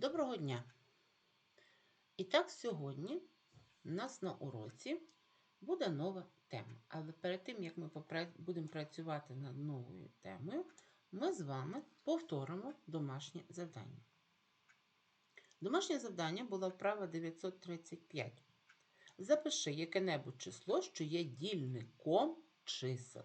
Доброго дня! І так, сьогодні у нас на уроці буде нова тема. Але перед тим, як ми будемо працювати над новою темою, ми з вами повторимо домашнє завдання. Домашнє завдання було вправа 935. Запиши яке-небудь число, що є дільником чисел.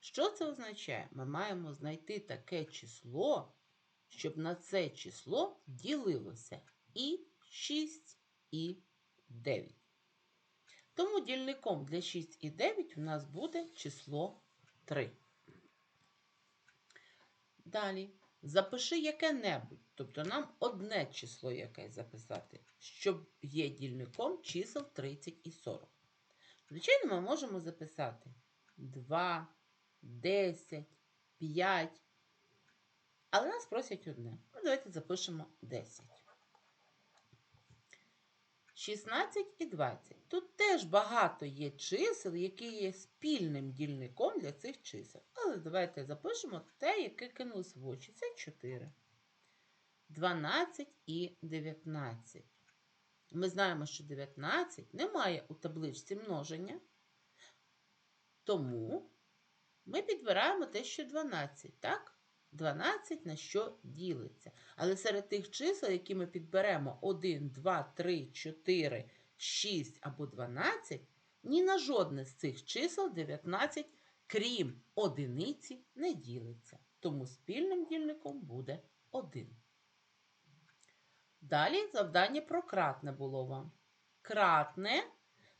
Що це означає? Ми маємо знайти таке число, щоб на це число ділилося і 6, і 9. Тому дільником для 6 і 9 у нас буде число 3. Далі запиши яке-небудь, тобто нам одне число якесь записати, щоб є дільником чисел 30 і 40. Звичайно, ми можемо записати 2, 10, 5. Але нас просять одне. Ну, давайте запишемо 10. 16 і 20. Тут теж багато є чисел, які є спільним дільником для цих чисел. Але давайте запишемо те, яке кинулось в очі. Це 4. 12 і 19. Ми знаємо, що 19 немає у табличці множення. Тому ми підбираємо те, що 12, так? 12 на що ділиться. Але серед тих чисел, які ми підберемо 1, 2, 3, 4, 6 або 12, ні на жодне з цих чисел 19, крім одиниці, не ділиться. Тому спільним дільником буде 1. Далі завдання про кратне було вам. Кратне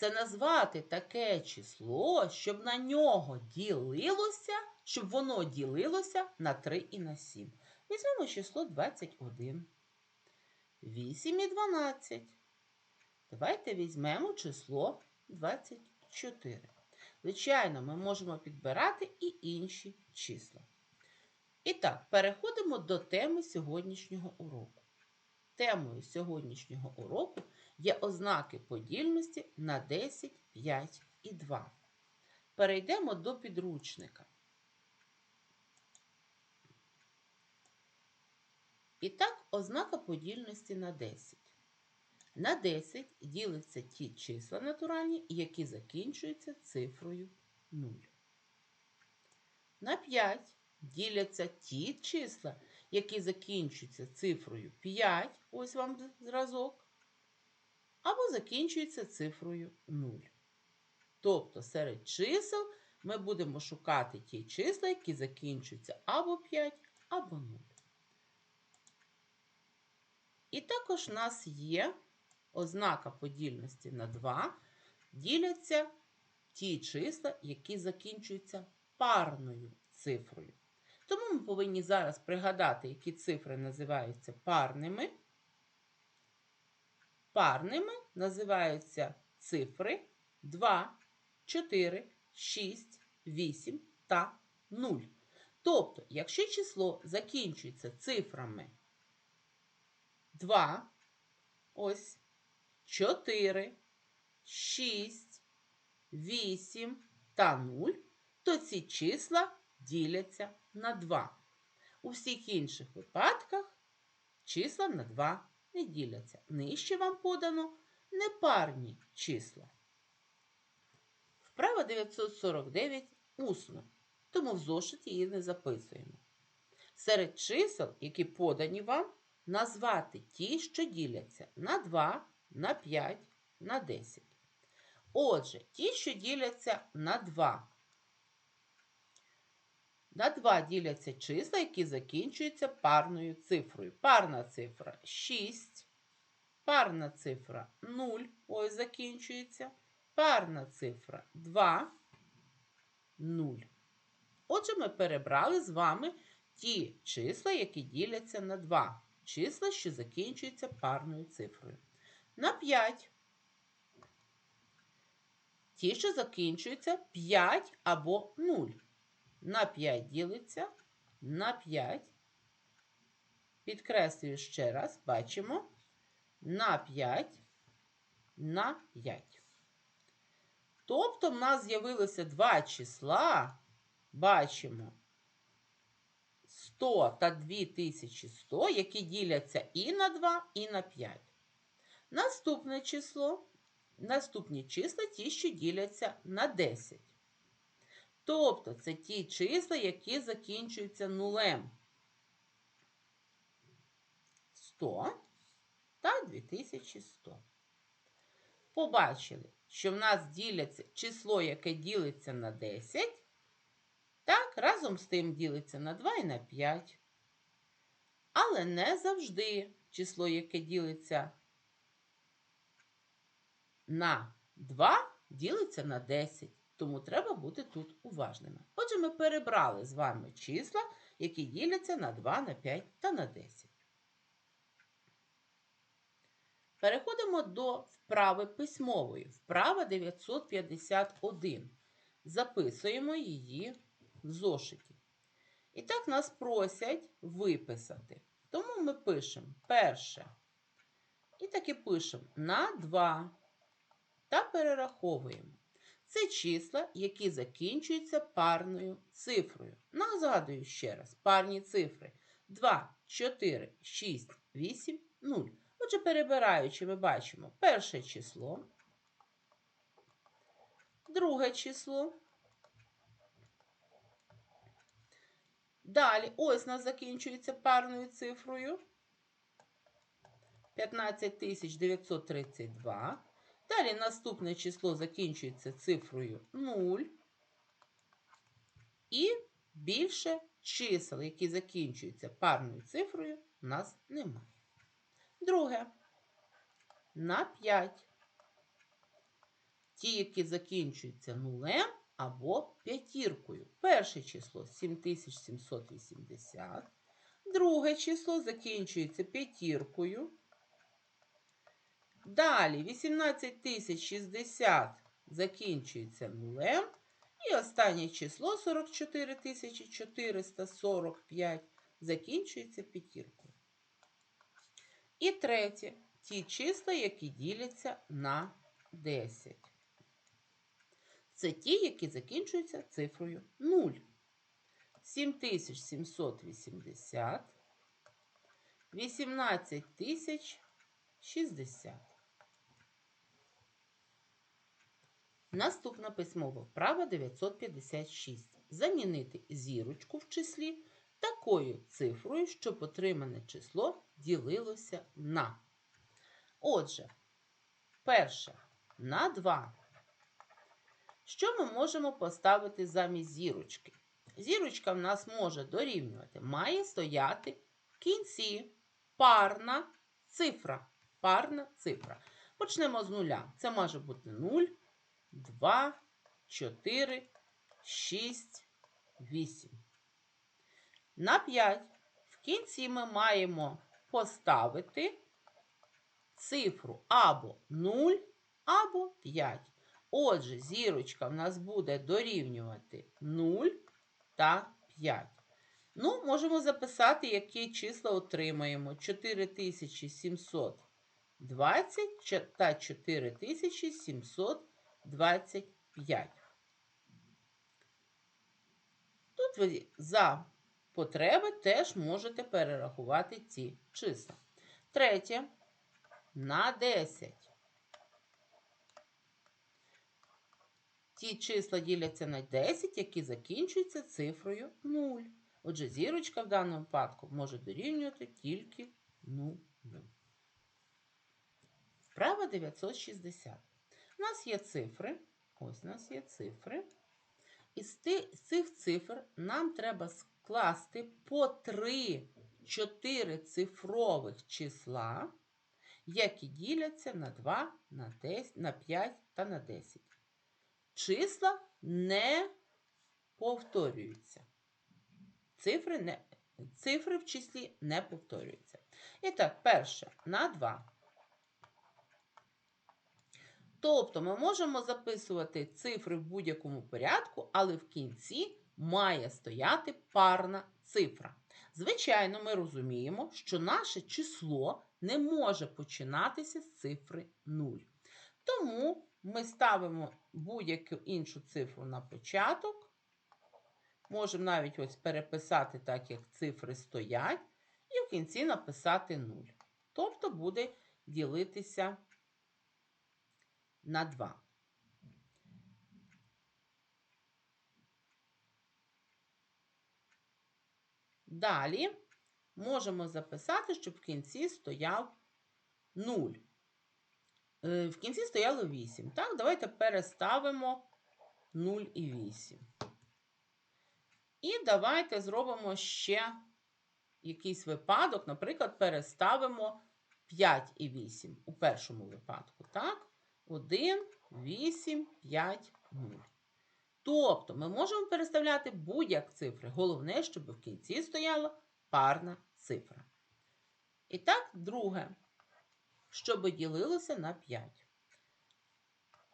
це назвати таке число, щоб на нього ділилося, щоб воно ділилося на 3 і на 7. Візьмемо число 21. 8 і 12. Давайте візьмемо число 24. Звичайно, ми можемо підбирати і інші числа. І так, переходимо до теми сьогоднішнього уроку. Темою сьогоднішнього уроку є ознаки подільності на 10, 5 і 2. Перейдемо до підручника. І так, ознака подільності на 10. На 10 ділиться ті числа натуральні, які закінчуються цифрою 0. На 5 діляться ті числа, які закінчуються цифрою 5, ось вам зразок, або закінчуються цифрою 0. Тобто серед чисел ми будемо шукати ті числа, які закінчуються або 5, або 0. І також в нас є ознака подільності на 2, діляться ті числа, які закінчуються парною цифрою. Тому ми повинні зараз пригадати, які цифри називаються парними. Парними називаються цифри 2, 4, 6, 8 та 0. Тобто, якщо число закінчується цифрами 2, ось 4, 6, 8 та 0, то ці числа діляться на 2. У всіх інших випадках числа на 2 не діляться. Нижче вам подано непарні числа. Вправа 949 усно, тому в зошиті її не записуємо. Серед чисел, які подані вам, назвати ті, що діляться на 2, на 5, на 10. Отже, ті, що діляться на 2. На 2 діляться числа, які закінчуються парною цифрою. Парна цифра 6, парна цифра 0, ось закінчується. Парна цифра 2, 0. Отже, ми перебрали з вами ті числа, які діляться на 2. Числа, що закінчуються парною цифрою. На 5. Ті, що закінчуються 5 або 0. На 5 ділиться на 5. Підкреслюю ще раз, бачимо на 5 на 5. Тобто в нас з'явилося два числа, бачимо 2100 та 2100, які діляться і на 2, і на 5. Наступне число, наступні числа ті, що діляться на 10. Тобто це ті числа, які закінчуються нулем. 100 та 2100. Побачили, що в нас діляться число, яке ділиться на 10, так, разом з тим ділиться на 2 і на 5. Але не завжди число, яке ділиться на 2, ділиться на 10. Тому треба бути тут уважними. Отже, ми перебрали з вами числа, які діляться на 2, на 5 та на 10. Переходимо до вправи письмової. Вправа 951. Записуємо її в зошиті. І так нас просять виписати. Тому ми пишемо перше. І так і пишемо на 2 та перераховуємо. Це числа, які закінчуються парною цифрою. Нагадую ще раз, парні цифри 2, 4, 6, 8, 0. Отже, перебираючи, ми бачимо перше число, друге число. Далі, ось нас закінчується парною цифрою 15932. Далі наступне число закінчується цифрою 0. І більше чисел, які закінчуються парною цифрою, у нас немає. Друге. На 5. Ті, які закінчуються нулем або п'ятіркою. Перше число 7780. Друге число закінчується п'ятіркою. Далі 18060 закінчується нулем. І останнє число 44445 закінчується п'ятіркою. І третє ті числа, які діляться на 10. Це ті, які закінчуються цифрою 0. 7780, 18060. Наступна письмова вправа 956. Замінити зірочку в числі такою цифрою, щоб отримане число ділилося на. Отже, перше на 2. Що ми можемо поставити замість зірочки? Зірочка в нас може дорівнювати, має стояти в кінці парна цифра. Парна цифра. Почнемо з нуля. Це може бути 0, 2, 4, 6, 8. На 5 в кінці ми маємо поставити цифру або 0, або 5. Отже, зірочка в нас буде дорівнювати 0 та 5. Ну, можемо записати, які числа отримаємо. 4720 та 4725. Тут ви за потреби теж можете перерахувати ці числа. Третє. На 10. Ті числа діляться на 10, які закінчуються цифрою 0. Отже, зірочка в даному випадку може дорівнювати тільки 0. Вправа 960. У нас є цифри. Ось у нас є цифри. Із цих цифр нам треба скласти по 3 4 цифрових числа, які діляться на 2, на 10, на 5 та на 10 числа не повторюються. Цифри не, цифри в числі не повторюються. І так, перше на 2. Тобто ми можемо записувати цифри в будь-якому порядку, але в кінці має стояти парна цифра. Звичайно, ми розуміємо, що наше число не може починатися з цифри 0. Тому ми ставимо будь-яку іншу цифру на початок Можемо навіть ось переписати так, як цифри стоять, і в кінці написати 0. Тобто буде ділитися на 2. Далі можемо записати, щоб в кінці стояв 0. Е, В кінці стояло 8. Так, давайте переставимо 0 і 8. І давайте зробимо ще якийсь випадок, наприклад, переставимо 5 і 8 у першому випадку. Так? 1, 8, 5, 0. Тобто ми можемо переставляти будь-як цифри. Головне, щоб в кінці стояла парна цифра. І так, друге, щоб ділилося на 5.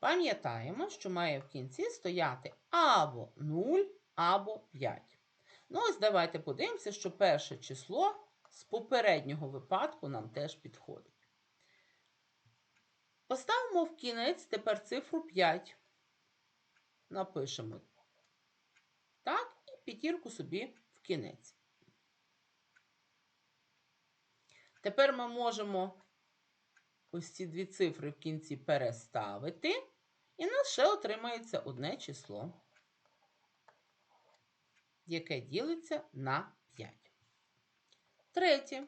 Пам'ятаємо, що має в кінці стояти або 0, або 5. Ну, ось давайте подивимося, що перше число з попереднього випадку нам теж підходить. Поставимо в кінець тепер цифру 5. Напишемо так, і п'ятірку собі в кінець. Тепер ми можемо ось ці дві цифри в кінці переставити, і нас ще отримається одне число, яке ділиться на 5. Третє.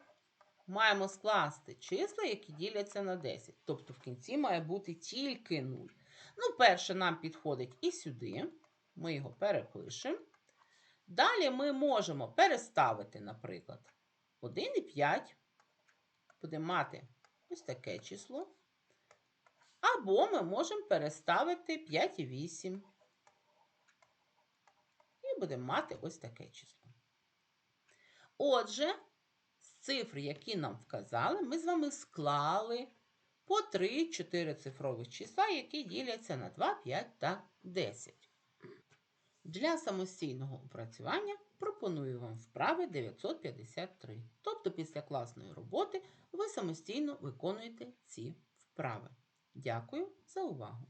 Маємо скласти числа, які діляться на 10. Тобто в кінці має бути тільки 0. Ну, перше нам підходить і сюди. Ми його перепишемо. Далі ми можемо переставити, наприклад, 1 і 5. Будемо мати ось таке число. Або ми можемо переставити 5 і 8. І будемо мати ось таке число. Отже, з цифр, які нам вказали, ми з вами склали по 3-4 цифрових числа, які діляться на 2, 5 та 10. Для самостійного опрацювання пропоную вам вправи 953. Тобто після класної роботи ви самостійно виконуєте ці вправи. Дякую за увагу!